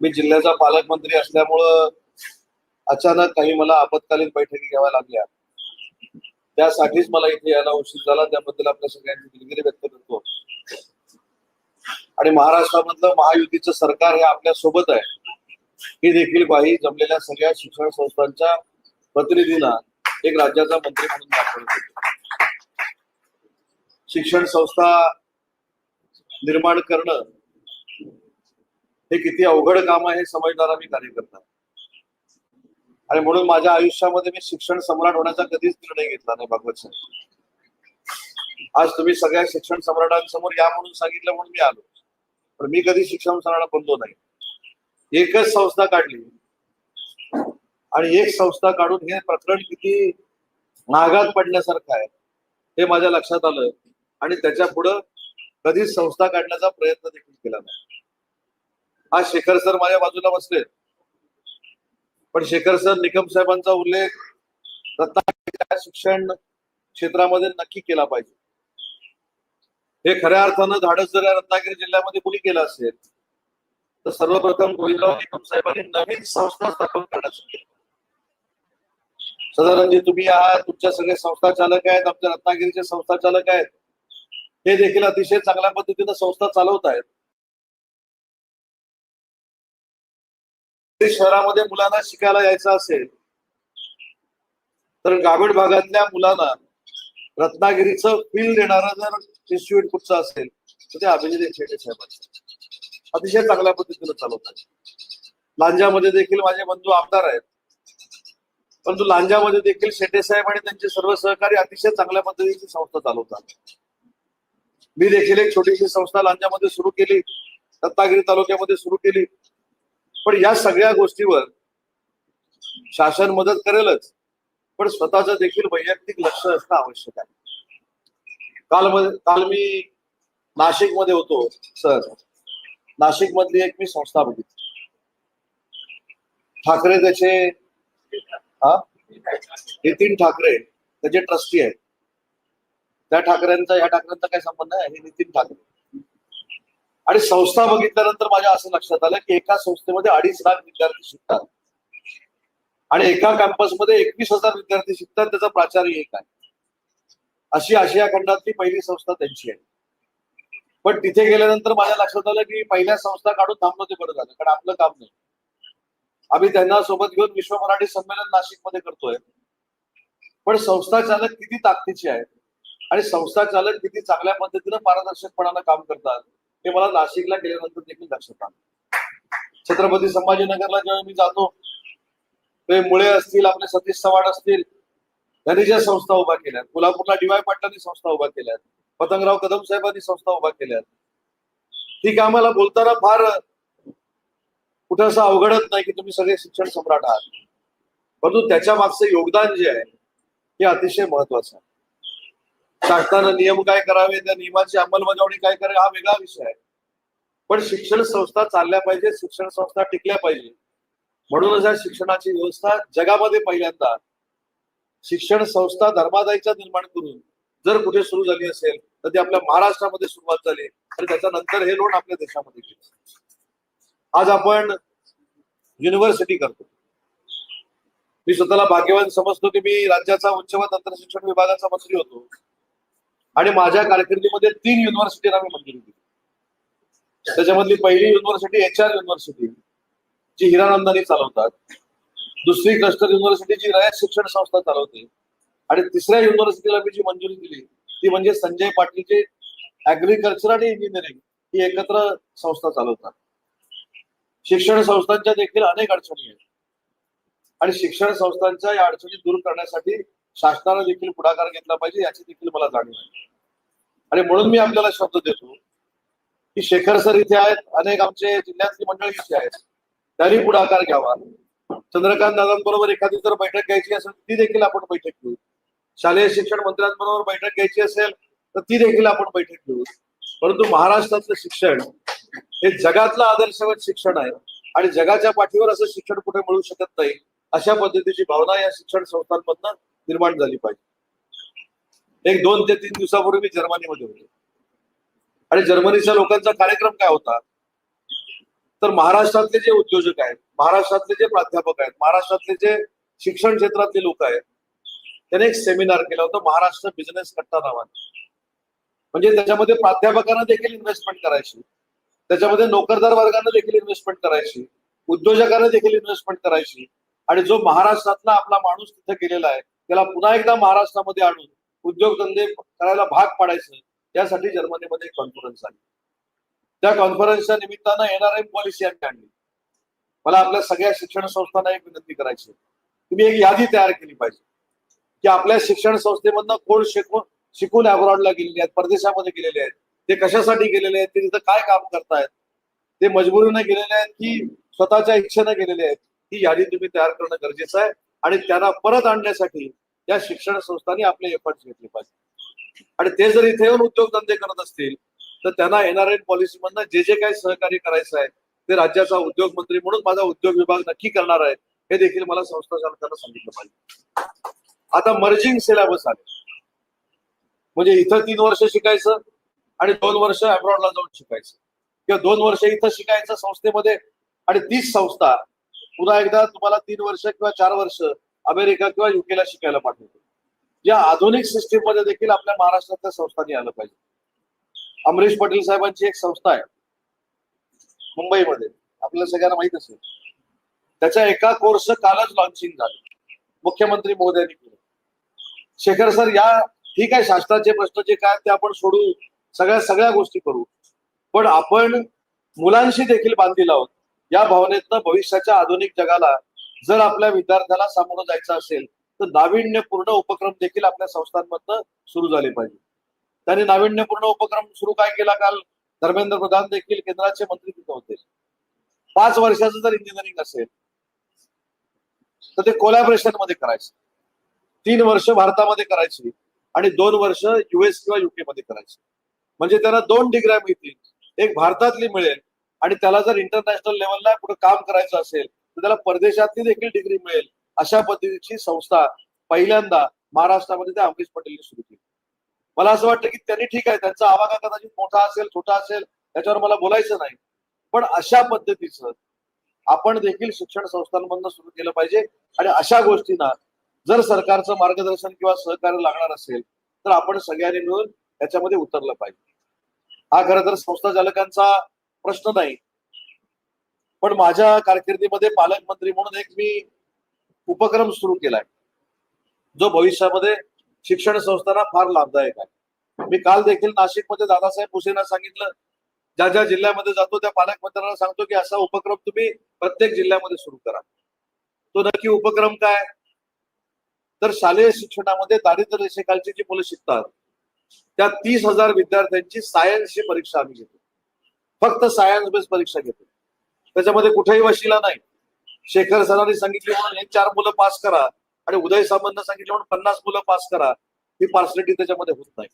मी जिल्ह्याचा पालकमंत्री असल्यामुळं अचानक काही मला आपत्कालीन बैठकी घ्याव्या लागल्या. त्यासाठीच मला इथे यायला उशीर झाला. त्याबद्दल आपल्या सगळ्यांची दिलगिरी व्यक्त करतो. आणि महाराष्ट्रामधलं महायुतीचं सरकार हे आपल्यासोबत आहे. ही देखील ग्वाही जमलेल्या सगळ्या शिक्षण संस्थांच्या प्रतिनिधींना एक राज्याचा मंत्री म्हणून दाखवत शिक्षण संस्था निर्माण करणं हे किती अवघड काम आहे हे समजणारा मी कार्यकर्ता. आणि म्हणून माझ्या आयुष्यामध्ये मी शिक्षण सम्राट होण्याचा कधीच निर्णय घेतला नाही भगवत साहेब. आज तुम्ही सगळ्या शिक्षण सम्राटांसमोर या म्हणून सांगितलं म्हणून मी आलो. पण मी कधी शिक्षण सम्राट बनलो नाही. एकच संस्था काढली. आणि एक संस्था काढून हे प्रकरण किती महागात पडण्यासारखं आहे हे माझ्या लक्षात आलं. आणि त्याच्या पुढं कधीच संस्था काढण्याचा प्रयत्न देखील केला नाही. आज शेखर सर माझ्या बाजूला बसले. पण शेखर सर निकम साहेबांचा उल्लेख रत्नागिरीच्या शिक्षण क्षेत्रामध्ये नक्की केला पाहिजे. हे खऱ्या अर्थानं धाडस जर या रत्नागिरी जिल्ह्यामध्ये कुणी केलं असेल तर सर्वप्रथम गोविंदराव निकम साहेबांनी नवीन संस्था स्थापन करण्यासाठी सदानंदजी तुम्ही आहात तुमच्या सगळे संस्था चालक आहेत आमच्या रत्नागिरीचे संस्था चालक आहेत. हे देखील अतिशय चांगल्या पद्धतीनं संस्था चालवत आहेत. शहरामध्ये मुलांना शिकायला यायचं असेल तर ग्रामीण भागातल्या मुलांना रत्नागिरीचं फील देणारं जर इन्स्टिट्यूट कुठचं असेल तर ते अभिजित शेटे साहेबांचं. अतिशय चांगल्या पद्धतीनं चालवतात लांजामध्ये देखील माझे बंधू आमदार आहेत. परंतु लांजामध्ये देखील शेटे साहेब आणि त्यांचे सर्व सहकारी अतिशय चांगल्या पद्धतीची संस्था चालवतात मी देखील एक छोटीशी संस्था लांजामध्ये सुरू केली रत्नागिरी तालुक्यामध्ये सुरू केली. पण या सगळ्या गोष्टीवर शासन मदत करेलच पण स्वतःच देखील वैयक्तिक लक्ष असणं आवश्यक आहे. काल काल मी नाशिकमध्ये होतो सर. नाशिक मधली एक मी संस्था बघितली. ठाकरे त्याचे हा? नितीन ठाकरे त्याचे ट्रस्टी आहेत. त्या ठाकरेंचा या ठाकरेंचा काय संबंध आहे हे नितीन ठाकरे. आणि संस्था बघितल्यानंतर माझ्या असं लक्षात आलं की एका संस्थेमध्ये अडीच लाख विद्यार्थी शिकतात. आणि एका कॅम्पसमध्ये एकवीस हजार विद्यार्थी शिकतात त्याचा प्राचार्य एक आहे. अशी आशिया खंडातली पहिली संस्था त्यांची आहे. पण तिथे गेल्यानंतर माझ्या लक्षात आलं की पहिल्या संस्था काढून थांबलो ते बरं झालं कारण आपलं काम नाही. आम्ही त्यांना सोबत घेऊन विश्व मराठी संमेलन नाशिकमध्ये करतोय. पण संस्था चालक किती ताकदीचे आहे आणि संस्था चालक किती चांगल्या पद्धतीनं पारदर्शकपणानं काम करतात हे मला नाशिकला गेल्यानंतर देखील लक्षात आलं. छत्रपती संभाजीनगरला जेव्हा मी जातो ते मुळे असतील आपले सतीश चव्हाण असतील त्यांनी ज्या संस्था उभ्या केल्यात कोल्हापूरला डीवाय पाटलांनी संस्था उभ्या केल्यात पतंगराव कदम साहेबांनी संस्था उभ्या केल्यात ती आम्हाला बोलताना फार कुठं असं अवघडत नाही की तुम्ही सगळे शिक्षण सम्राट आहात. परंतु त्याच्या मागचं योगदान जे आहे हे अतिशय महत्वाचं आहे. शासनाने नियम काय करावे त्या नियमाची अंमलबजावणी काय करावी हा वेगळा विषय आहे. पण शिक्षण संस्था चालल्या पाहिजे शिक्षण संस्था टिकल्या पाहिजे. म्हणूनच या शिक्षणाची व्यवस्था जगामध्ये पहिल्यांदा शिक्षण संस्था धर्मादायीच्या निर्माण करून जर कुठे सुरू झाली असेल तर ती आपल्या महाराष्ट्रामध्ये सुरुवात झाली आणि त्याच्यानंतर हे लोन आपल्या देशामध्ये गेले. आज आपण युनिव्हर्सिटी करतो. मी स्वतःला भाग्यवान समजतो की मी राज्याचा उच्च व तंत्रशिक्षण विभागाचा मंत्री होतो. आणि माझ्या कारकिर्दीमध्ये तीन युनिव्हर्सिटीला मी मंजुरी दिली. त्याच्यामधली पहिली युनिव्हर्सिटी एच आर युनिव्हर्सिटी जी हिरानंदानी चालवतात. दुसरी क्लस्टर युनिव्हर्सिटी जी रयत शिक्षण संस्था चालवते. आणि तिसऱ्या युनिव्हर्सिटीला मी जी मंजुरी दिली ती म्हणजे संजय पाटीलचे ऍग्रिकल्चर आणि इंजिनिअरिंग ही एकत्र संस्था चालवतात. शिक्षण संस्थांच्या देखील अनेक अडचणी आहेत. आणि शिक्षण संस्थांच्या या अडचणी दूर करण्यासाठी शासनानं देखील पुढाकार घेतला पाहिजे याची देखील मला जाणीव आहे. आणि म्हणून मी आपल्याला शब्द देतो की शेखर सर इथे आहेत अनेक आमचे जिल्ह्यातली मंडळी इथे आहेत. त्यांनी पुढाकार घ्यावा. चंद्रकांत दादांबरोबर एखादी जर बैठक घ्यायची असेल ती देखील आपण बैठक घेऊ. शालेय शिक्षण मंत्र्यांबरोबर बैठक घ्यायची असेल तर ती देखील आपण बैठक घेऊ. परंतु महाराष्ट्रातलं शिक्षण हे जगातलं आदर्शवत शिक्षण आहे आणि जगाच्या पाठीवर असं शिक्षण कुठे मिळू शकत नाही अशा पद्धतीची भावना या शिक्षण संस्थांमधनं निर्माण झाली पाहिजे. एक दोन ते तीन दिवसापूर्वी मी जर्मनीमध्ये होतो. आणि जर्मनीच्या लोकांचा कार्यक्रम काय होता? तर महाराष्ट्रातले जे उद्योजक आहेत महाराष्ट्रातले जे प्राध्यापक आहेत महाराष्ट्रातले जे शिक्षण क्षेत्रातले लोक आहेत त्याने एक सेमिनार केला होता महाराष्ट्र बिझनेस कट्टा नावाने. म्हणजे त्याच्यामध्ये प्राध्यापकांना देखील इन्व्हेस्टमेंट करायची त्याच्यामध्ये नोकरदार वर्गाने देखील इन्व्हेस्टमेंट करायची उद्योजकांना देखील इन्व्हेस्टमेंट करायची आणि जो महाराष्ट्रातला आपला माणूस तिथे गेलेला आहे त्याला पुन्हा एकदा महाराष्ट्रामध्ये आणून उद्योगधंदे करायला भाग पाडायचं त्यासाठी जर्मनीमध्ये कॉन्फरन्स आली त्या कॉन्फरन्सच्या निमित्तानं एनआरएम पॉलिसी आम्ही आणली. मला आपल्या सगळ्या शिक्षण संस्थांना एक विनंती करायची तुम्ही एक यादी तयार केली पाहिजे. की आपल्या शिक्षण संस्थेमधनं कोण शिकून शिकून अब्रॉडला गेलेले आहेत परदेशामध्ये गेलेले आहेत ते कशासाठी गेलेले आहेत ते तिथं काय काम करतायत ते मजबुरीने गेलेले आहेत की स्वतःच्या इच्छेने गेलेले आहेत ही यादी तुम्ही तयार करणं गरजेचं आहे. आणि त्यांना परत आणण्यासाठी या शिक्षण संस्थांनी आपले एफर्ट्स घेतले पाहिजे. आणि ते जर इथे येऊन उद्योगधंदे करत असतील तर त्यांना एनआरएन पॉलिसी मधनं जे जे काही सहकार्य करायचं आहे ते राज्याचा उद्योग मंत्री म्हणून माझा उद्योग विभाग नक्की करणार आहे हे देखील मला संस्था चालकांना सांगितलं पाहिजे. आता मर्जिंग सिलेबस आले. म्हणजे इथं तीन वर्ष शिकायचं आणि दोन वर्ष अब्रॉडला जाऊन शिकायचं. किंवा दोन वर्ष इथं शिकायचं संस्थेमध्ये आणि तीच संस्था पुन्हा एकदा तुम्हाला तीन वर्ष किंवा चार वर्ष अमेरिका किंवा युकेला शिकायला पाठवतो. या आधुनिक सिस्टीममध्ये देखील आपल्या महाराष्ट्रातल्या संस्थांनी आलं पाहिजे. अमरीश पटेल साहेबांची एक संस्था आहे. मुंबईमध्ये. आपल्याला सगळ्यांना माहीत असेल. त्याच्या एका कोर्स कालच लॉन्चिंग झालं. मुख्यमंत्री मोदयांनी केलं. शेखर सर या ठीक आहे शास्त्राचे प्रश्न जे काय ते आपण सोडू सगळ्या सगळ्या गोष्टी करू. पण आपण मुलांशी देखील बांधील आहोत. या भावनेतनं भविष्याच्या आधुनिक जगाला जर आपल्या विद्यार्थ्याला सामोरं जायचं असेल तर नाविन्यपूर्ण उपक्रम देखील आपल्या संस्थांमधनं सुरू झाले पाहिजे. त्यांनी नाविन्यपूर्ण उपक्रम सुरू काय केला काल? धर्मेंद्र प्रधान देखील केंद्राचे मंत्री तिथे होते. पाच वर्षाचं जर इंजिनिअरिंग असेल तर ते कोलॅबरेशनमध्ये करायचं. तीन वर्ष भारतामध्ये करायची आणि दोन वर्ष युएस किंवा युके मध्ये करायची. म्हणजे त्यांना दोन डिग्र्या मिळतील. एक भारतातली मिळेल आणि त्याला जर इंटरनॅशनल लेवलला कुठं काम करायचं असेल तर त्याला परदेशातली देखील डिग्री मिळेल. अशा पद्धतीची संस्था पहिल्यांदा महाराष्ट्रामध्ये त्या अमरीश पटेलने सुरू केली. मला असं वाटतं की त्यांनी ठीक आहे त्यांचा आवाका कदाचित मोठा असेल छोटा असेल त्याच्यावर मला बोलायचं नाही. पण अशा पद्धतीचं आपण देखील शिक्षण संस्थांमधनं सुरू केलं पाहिजे. आणि अशा गोष्टींना जर सरकारचं मार्गदर्शन किंवा सहकार्य लागणार असेल तर आपण सगळ्यांनी मिळून त्याच्यामध्ये उतरलं पाहिजे. हा खरं तर संस्था चालकांचा प्रश्न नाही. पण माझ्या कारकिर्दीमध्ये पालकमंत्री म्हणून एक मी उपक्रम सुरू केलाय. जो भविष्यामध्ये शिक्षण संस्थांना फार लाभदायक आहे. मी काल देखील नाशिकमध्ये दादासाहेब भुसेंना सांगितलं ज्या ज्या जिल्ह्यामध्ये जातो त्या पालकमंत्र्यांना सांगतो की असा उपक्रम तुम्ही प्रत्येक जिल्ह्यामध्ये सुरू करा. तो नक्की उपक्रम काय? तर शालेय शिक्षणामध्ये दारिद्र्य रेषेखालची जी मुलं शिकतात त्या तीस हजार विद्यार्थ्यांची सायन्सची परीक्षा आम्ही घेतो. फक्त सायन्स बेस परीक्षा घेतो त्याच्यामध्ये कुठेही वशिला नाही. शेखर सरांनी सांगितले म्हणून हे चार मुलं पास करा आणि उदय सामंत सांगितले म्हणून पन्नास मुलं पास करा. ही पार्सलिटी त्याच्यामध्ये होत नाही.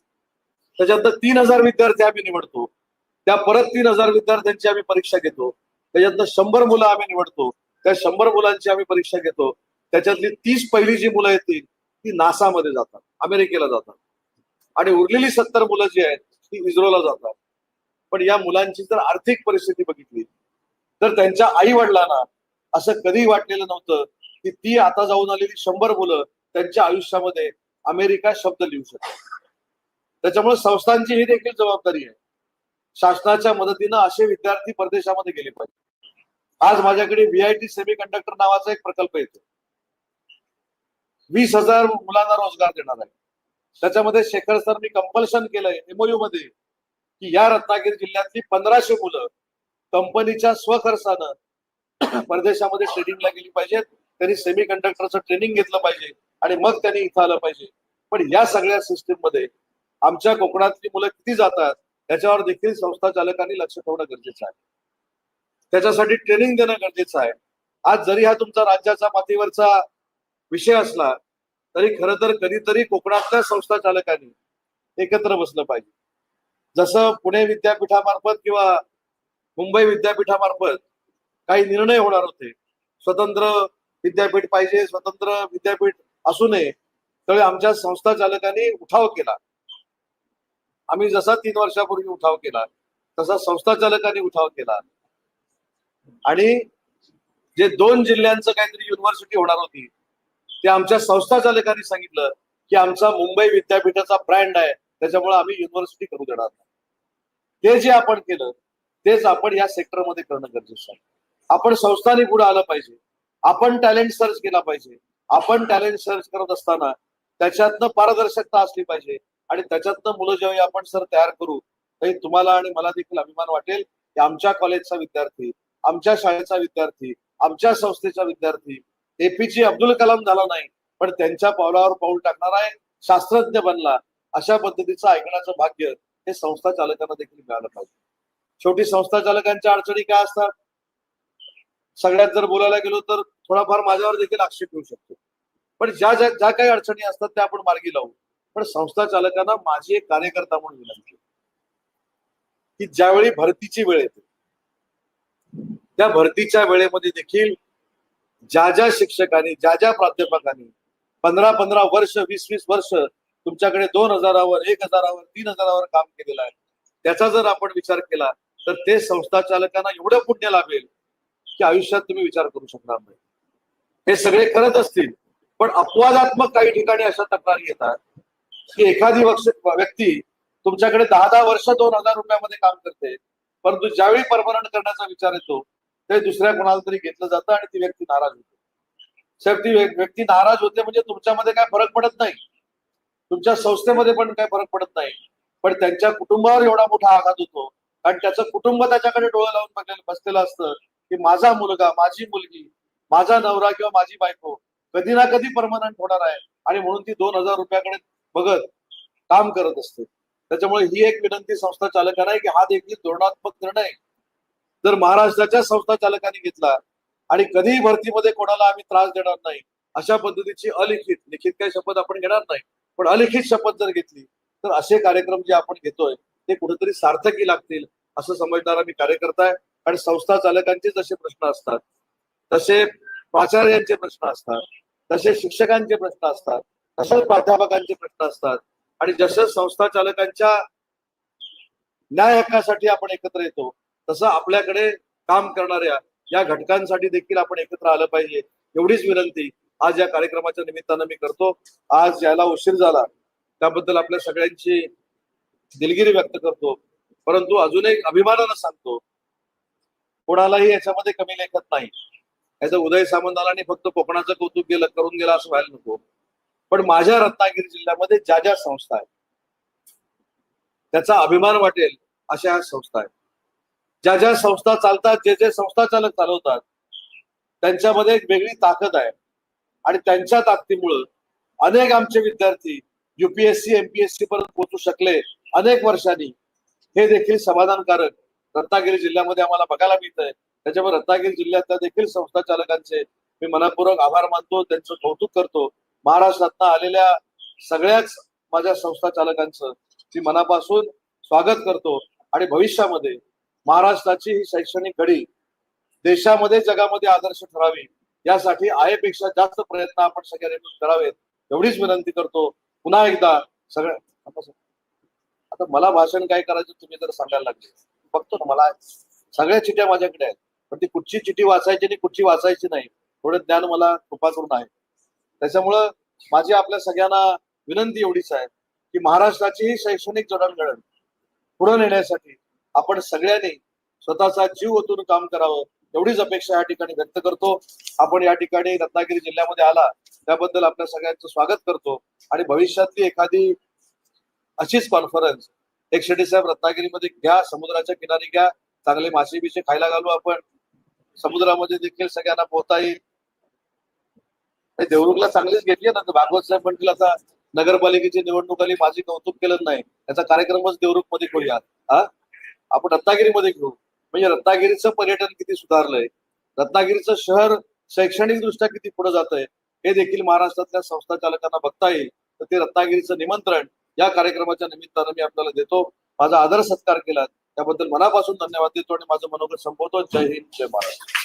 त्याच्यानंतर तीन हजार विद्यार्थी आम्ही निवडतो. त्या परत तीन हजार विद्यार्थ्यांची आम्ही परीक्षा घेतो. त्याच्यातनं शंभर मुलं आम्ही निवडतो. त्या शंभर मुलांची आम्ही परीक्षा घेतो. त्याच्यातली तीस पहिली जी मुलं येतील ती नासामध्ये जातात. अमेरिकेला जातात. आणि उरलेली सत्तर मुलं जी आहेत ती इस्रोला जातात. पण या मुलांची जर आर्थिक परिस्थिती बघितली तर त्यांच्या आई वडिलांना असं कधी वाटलेलं नव्हतं की ती आता जाऊन आलेली शंभर मुलं त्यांच्या आयुष्यामध्ये अमेरिका शब्द लिहू शकतात. त्याच्यामुळे संस्थांची ही देखील जबाबदारी आहे. शासनाच्या मदतीनं असे विद्यार्थी परदेशामध्ये गेले पाहिजे. आज माझ्याकडे व्हीआयटी सेमी कंडक्टर नावाचा एक प्रकल्प येतो. वीस हजार मुलांना रोजगार देणार आहे. त्याच्यामध्ये शेखर सर मी कंपल्शन केलंय एमओयू मध्ये. की या रत्नागिरी जिल्ह्यातली पंधराशे मुलं कंपनीच्या स्वखर्चानं परदेशामध्ये ट्रेनिंगला गेली पाहिजेत. त्यांनी सेमी कंडक्टरचं ट्रेनिंग घेतलं पाहिजे आणि मग त्यांनी इथं आलं पाहिजे. पण या सगळ्या सिस्टीममध्ये आमच्या कोकणातली मुलं किती जातात त्याच्यावर देखील संस्था चालकांनी लक्ष ठेवणं गरजेचं आहे. त्याच्यासाठी ट्रेनिंग देणं गरजेचं आहे. आज जरी हा तुमचा राज्याचा मातीवरचा विषय असला तरी खरं तर कधीतरी कोकणातल्या संस्था चालकांनी एकत्र बसलं पाहिजे. जसं पुणे विद्यापीठामार्फत किंवा मुंबई विद्यापीठामार्फत काही निर्णय होणार होते. स्वतंत्र विद्यापीठ पाहिजे स्वतंत्र विद्यापीठ असू नये त्यावेळी आमच्या संस्था चालकांनी उठाव केला. आम्ही जसा तीन वर्षापूर्वी उठाव केला तसा संस्था चालकांनी उठाव केला. आणि जे दोन जिल्ह्यांचं काहीतरी युनिव्हर्सिटी होणार होती ते आमच्या संस्था चालकांनी सांगितलं की आमचा मुंबई विद्यापीठाचा ब्रँड आहे. त्याच्यामुळे आम्ही युनिव्हर्सिटी करू देणार नाही. ते जे आपण केलं तेच आपण या सेक्टरमध्ये करणं गरजेचं आहे. आपण संस्थांनी पुढे आलं पाहिजे. आपण टॅलेंट सर्च केला पाहिजे. आपण टॅलेंट सर्च करत असताना त्याच्यातनं पारदर्शकता असली पाहिजे. आणि त्याच्यातनं मुलं जेव्हा आपण सर तयार करू तरी तुम्हाला आणि मला देखील अभिमान वाटेल की आमच्या कॉलेजचा विद्यार्थी आमच्या शाळेचा विद्यार्थी आमच्या संस्थेचा विद्यार्थी एपीजे अब्दुल कलाम झाला नाही पण त्यांच्या पावलावर पाऊल टाकणारा एक शास्त्रज्ञ बनला अशा पद्धतीचं ऐकण्याचं भाग्य हे संस्था चालकांना देखील मिळालं पाहिजे. शेवटी संस्था चालकांच्या अडचणी काय असतात? सगळ्यात जर बोलायला गेलो तर थोडाफार माझ्यावर देखील आक्षेप येऊ शकतो. पण ज्या ज्या ज्या काही अडचणी असतात त्या आपण मार्गी लावू. पण संस्था चालकांना माझी एक कार्यकर्ता म्हणून विनंती की ज्यावेळी भरतीची वेळ येते त्या भरतीच्या वेळेमध्ये देखील ज्या ज्या शिक्षकांनी ज्या ज्या प्राध्यापकांनी पंधरा पंधरा वर्ष वीस वीस वर्ष तुमच्याकडे दोन हजारावर एक हजारावर तीन हजारावर काम केलेलं आहे. त्याचा जर आपण विचार केला तर ते संस्था चालकांना एवढं पुण्य लाभेल की आयुष्यात तुम्ही विचार करू शकणार नाही. हे सगळे करत असतील पण अपवादात्मक काही ठिकाणी अशा तक्रारी येतात की एखादी व्यक्ती तुमच्याकडे दहा दहा वर्ष दोन हजार रुपयामध्ये काम करते परंतु ज्यावेळी परमनंट करण्याचा विचार येतो ते दुसऱ्या कोणाला तरी घेतलं जातं आणि ती व्यक्ती नाराज होते. साहेब ती व्यक्ती नाराज होते म्हणजे तुमच्यामध्ये काय फरक पडत नाही. तुमच्या संस्थेमध्ये पण काही फरक पडत नाही. पण त्यांच्या कुटुंबावर एवढा मोठा आघात होतो. कारण त्याचं कुटुंब त्याच्याकडे डोळे लावून बघलेलं बसलेलं असतं की माझा मुलगा माझी मुलगी माझा नवरा किंवा माझी बायको कधी ना कधी परमनंट होणार आहे. आणि म्हणून ती दोन हजार रुपयाकडे बघत काम करत असते. त्याच्यामुळे ही एक विनंती संस्था चालकांना आहे की हा देखील धोरणात्मक निर्णय. जर महाराष्ट्राच्या संस्था चालकांनी घेतला आणि कधीही भरतीमध्ये कोणाला आम्ही त्रास देणार नाही अशा पद्धतीची अलिखित लिखित काही शपथ आपण घेणार नाही. पण अलिखित शपथ जर घेतली तर असे कार्यक्रम जे आपण घेतोय ते कुठेतरी सार्थकी लागतील असं समजणारा मी कार्यकर्ता आहे आणि संस्था चालकांचे जसे प्रश्न असतात. तसे प्राचार्यांचे प्रश्न असतात तसे शिक्षकांचे प्रश्न असतात तसेच प्राध्यापकांचे प्रश्न असतात आणि जसं संस्था चालकांच्या न्याय हक्कासाठी आपण एकत्र येतो तसं आपल्याकडे काम करणाऱ्या या घटकांसाठी देखील आपण एकत्र आलं पाहिजे एवढीच विनंती. आज या कार्यक्रमाच्या निमित्तानं मी करतो. आज ज्याला उशीर झाला त्याबद्दल आपल्या सगळ्यांची दिलगिरी व्यक्त करतो. परंतु अजून एक अभिमानानं सांगतो. कोणालाही याच्यामध्ये कमी लेखत नाही. याचं उदय सामंताला फक्त कोकणाचं कौतुक गेलं करून गेला असं व्हायला नको. पण माझ्या रत्नागिरी जिल्ह्यामध्ये ज्या ज्या संस्था आहेत त्याचा अभिमान वाटेल अशा ह्या संस्था आहेत. ज्या ज्या संस्था चालतात जे जे संस्था चालक चालवतात त्यांच्यामध्ये एक वेगळी ताकद आहे. आणि त्यांच्या ताकदीमुळं अनेक आमचे विद्यार्थी युपीएससी एमपीएससी पर्यंत पोहोचू शकले अनेक वर्षांनी. हे देखील समाधानकारक रत्नागिरी जिल्ह्यामध्ये आम्हाला बघायला मिळत आहे त्याच्यामुळे रत्नागिरी जिल्ह्यातल्या देखील संस्था चालकांचे मी मनापूर्वक आभार मानतो त्यांचं कौतुक करतो. महाराष्ट्रातनं आलेल्या सगळ्याच माझ्या संस्था चालकांचं मी मनापासून स्वागत करतो. आणि भविष्यामध्ये महाराष्ट्राची ही शैक्षणिक घडी देशामध्ये जगामध्ये आदर्श ठरावी. यासाठी आयपेक्षा जास्त प्रयत्न आपण सगळ्यांनी मिळून करावेत. एवढीच विनंती करतो. पुन्हा एकदा सगळ्या आता मला भाषण काय करायचं तुम्ही जर सांगायला लागले. बघतो ना मला सगळ्या चिठ्या माझ्याकडे आहेत. पण ती कुठची चिठी वाचायची आणि कुठची वाचायची नाही थोडं ज्ञान मला कृपा करून आहे. त्याच्यामुळं माझी आपल्या सगळ्यांना विनंती एवढीच आहे की महाराष्ट्राची ही शैक्षणिक जडणघडण पुढे नेण्यासाठी आपण सगळ्यांनी स्वतःचा जीव ओतून काम करावं. एवढीच अपेक्षा या ठिकाणी व्यक्त करतो. आपण या ठिकाणी रत्नागिरी जिल्ह्यामध्ये आला त्याबद्दल आपल्या सगळ्यांचं स्वागत करतो. आणि भविष्यातली एखादी अशीच कॉन्फरन्स एक शेट्टी साहेब रत्नागिरीमध्ये घ्या समुद्राच्या किनारी घ्या चांगले मासे बिसे खायला घालू आपण. समुद्रामध्ये देखील सगळ्यांना पोहता येईल. हे देवरुखला चांगलीच घेतली ना तर भागवत साहेब म्हणतील आता नगरपालिकेची निवडणूक आली माझी कौतुक केलं नाही. याचा कार्यक्रमच देवरुखमध्ये करूया हा? आपण रत्नागिरीमध्ये घेऊ म्हणजे रत्नागिरीचं पर्यटन किती सुधारलंय रत्नागिरीचं शहर शैक्षणिक दृष्ट्या किती पुढे जात आहे हे देखील महाराष्ट्रातल्या संस्था चालकांना बघता येईल. तर ते रत्नागिरीचं निमंत्रण या कार्यक्रमाच्या निमित्तानं मी आपल्याला देतो. माझा आदर सत्कार केला. त्याबद्दल मनापासून धन्यवाद देतो आणि माझं मनोगत संपवतो. जय हिंद जय महाराष्ट्र.